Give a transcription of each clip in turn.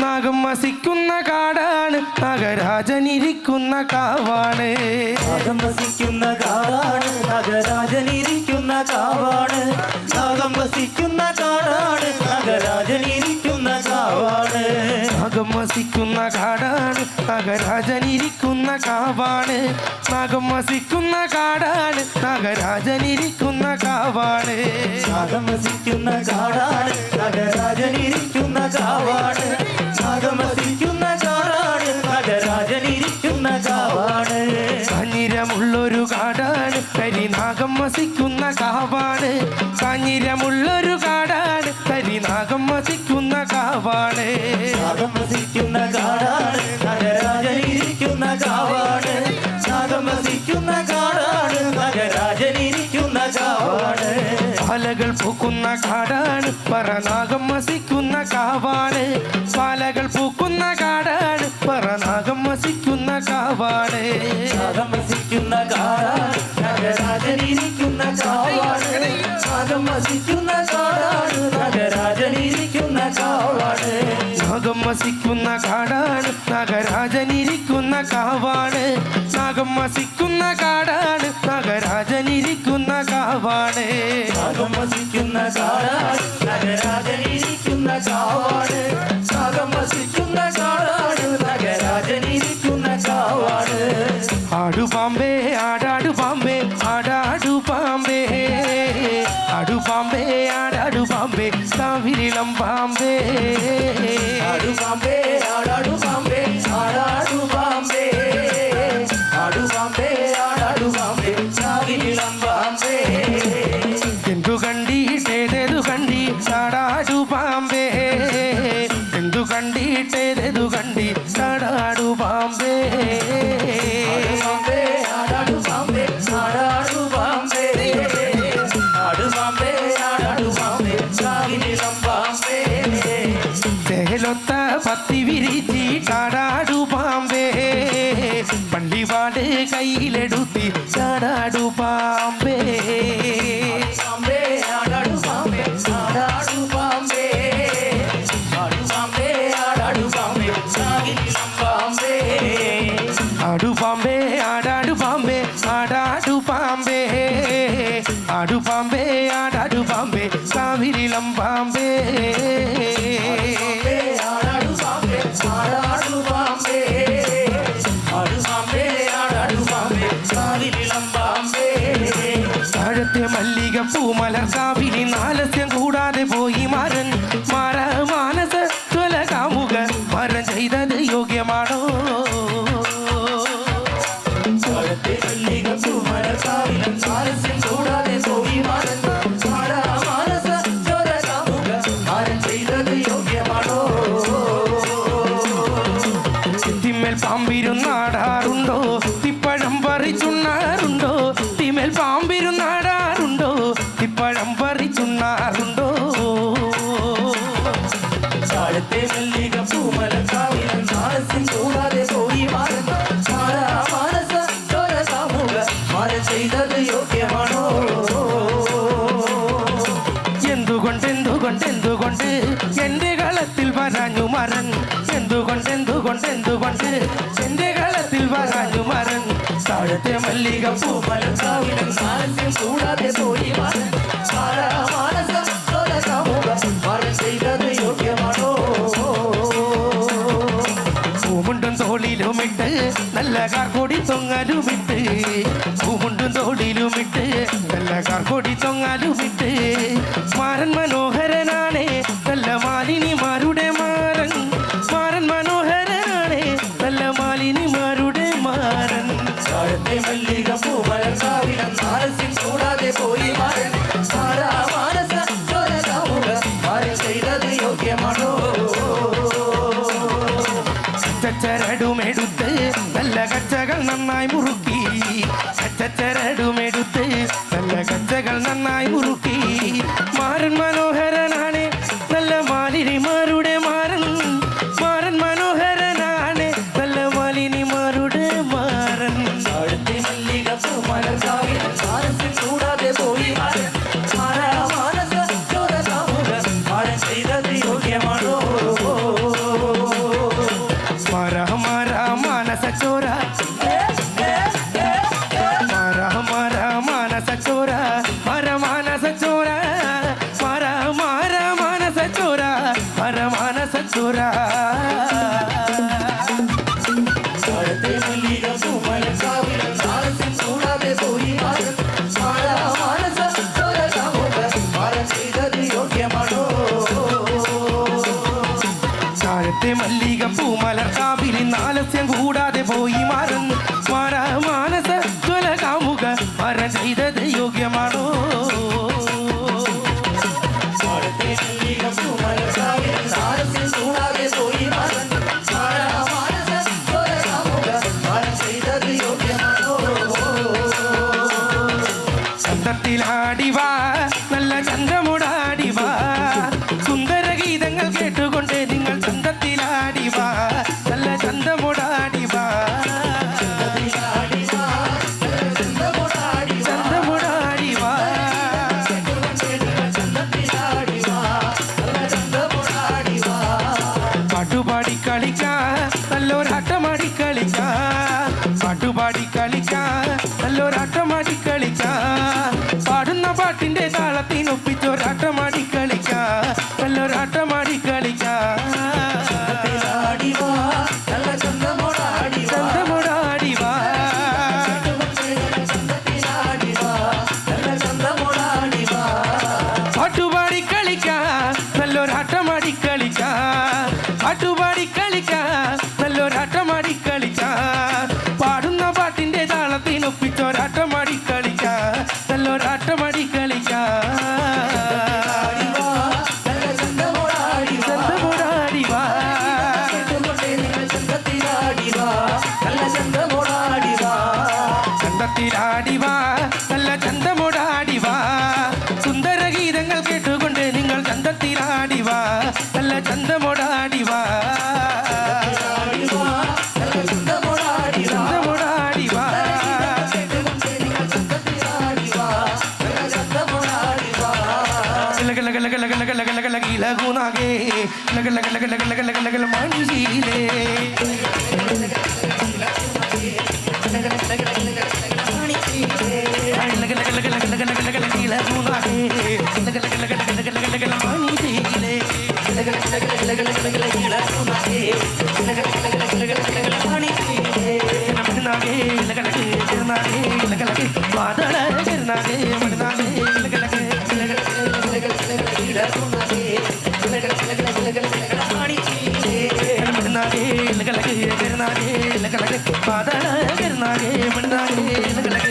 നാഗം വസിക്കുന്ന കാടാണ് നാഗരാജനിരിക്കുന്ന കാവാണ്. നാഗം വസിക്കുന്ന കാടാണ് നഗരാജനിരിക്കുന്ന കാവാണ്. നാഗം വസിക്കുന്ന കാടാണ് നഗരാജനിരിക്കുന്ന കാവാണ്. നാഗം വസിക്കുന്ന കാടാണ് നാഗരാജനിരിക്കുന്ന കാവാണ്. നാഗം വസിക്കുന്ന കാടാണ് നാഗരാജനിരിക്കുന്ന കാവാണ്. നാഗം വസിക്കുന്ന കാടാണ് നഗരാജനിരിക്കുന്ന കാവാണ്. നാഗം വസിക്കുന്ന കാടാണ് നഗരാജനിരിക്കുന്ന കരിനാഗം വസിക്കുന്ന കാവാണ്. കാഞ്ഞിരമുള്ളൊരു കാടാണ് കരിനാഗം വസിക്കുന്ന കാവാണ്. വസിക്കുന്ന പൂക്കുന്ന കാടാണ്. പറനാഗം വസിക്കുന്ന കാവാണ്. പാലകൾ പൂക്കുന്ന കാടാണ്. പറനാഗം വസിക്കുന്ന കാവാണ്. നാഗം വസിക്കുന്ന കാടാണ്. നഗരാജനിരിക്കുന്ന കാവാണ്. നാഗം വസിക്കുന്ന കാടാണ്. നഗരാജനിരിക്കുന്ന കാവാണ്. നാഗം വസിക്കുന്ന കാടാണ്. നഗരാജനിരിക്കുന്ന കാവാണ്. നാഗം വസിക്കുന്ന കാടാണ്. നാഗം വസിക്കുന്ന കാടാണ് നഗരാജനിരിക്കുന്ന കാവാണ് നാഗം വസിക്കുന്ന കാടാണ് നഗരാജനിരിക്കുന്ന കാവാണ് ആടു പാമ്പേ ആടാടു പാമ്പേ ആടാടു പാമ്പേ ആടു പാമ്പേ ആടാടു പാമ്പേ കാവിരിളം പാമ്പേ ആടു പാമ്പേ ആടാടു പാമ്പേ ആടാടു പാമ്പേ ആടു പാമ്പേ ആടാടു പാമ്പേ ചാകിരിളം പാമ്പേ കയ്യിലെടുത്തി ചാടാടു പാമ്പേ പാമ്പേ ആടാടു പാമ്പേ ആടാടു പാമ്പേ ആടു പാമ്പേ ആടാടു പാമ്പേ ചാകിരിളം പാമ്പേ ആടു മല്ലിക പൂമലർ കാവിലി നാലസ്യം എന്തുകൊണ്ട് എന്തുകൊണ്ട്? എന്റെ കളത്തിൽ വരാഞ്ഞു മരൻ താഴത്തെ മല്ലിക പൂ പൂമരക്കാവിലും സാരസ്യം കൂടാതെ മാറാ കാമുക മാരൻ ചെയ്തത് യോഗ്യമാണോ? പൂമുണ്ടും തോളിലുമിട്ട് നല്ല കാർക്കൊടി തൊങ്ങലുമിട്ട്. പൂമുണ്ടും തോളിലുമിട്ട് നല്ല കാർക്കൊടി തൊങ്ങലുമിട്ട്. സ്മാരൻ മനോഹരനാണേ നല്ല മാലിനി മാരൻ ചച്ചരടുമെടുത്ത് നല്ല കച്ചകൾ നന്നായി മുറുക്കി. ചച്ചരടുമെടുത്ത് നല്ല കച്ചകൾ നന്നായി മുറുക്കി. ஓடாடி லகல லகல லகல மஞ்சிலே மகனாகே மகனாகே மகனாகே நாகே லகலகே பாதழகர் நாகே மண்ணாகே லகலகே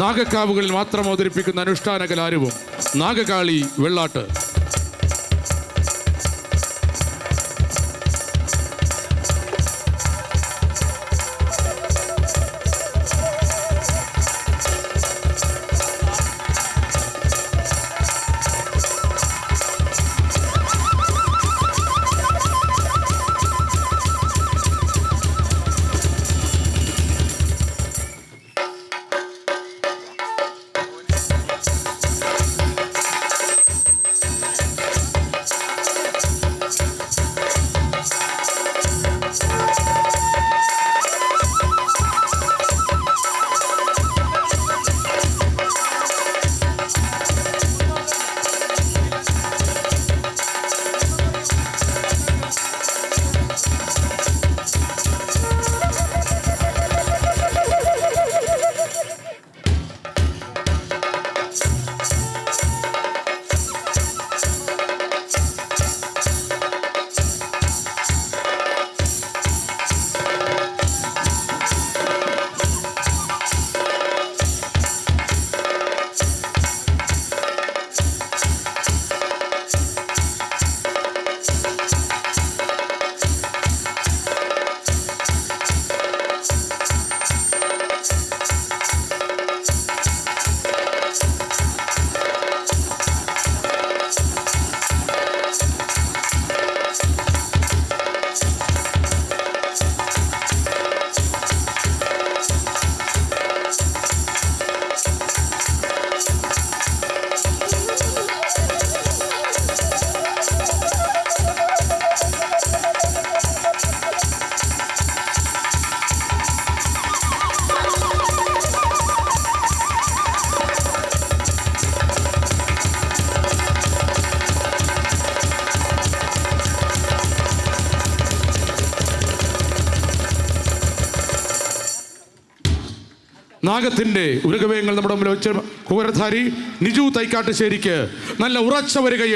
നാഗക്കാവുകളിൽ മാത്രം അവതരിപ്പിക്കുന്ന അനുഷ്ഠാന കലാരൂപം നാഗകാളി വെള്ളാട്ട് നാഗത്തിന്റെ ഉരുകവേങ്ങൾ നമ്മുടെ മുമ്പിൽ വെച്ച് കുവരധാരി നിജു തൈക്കാട്ടുശ്ശേരിക്ക് നല്ല ഉറച്ച വരികയിൽ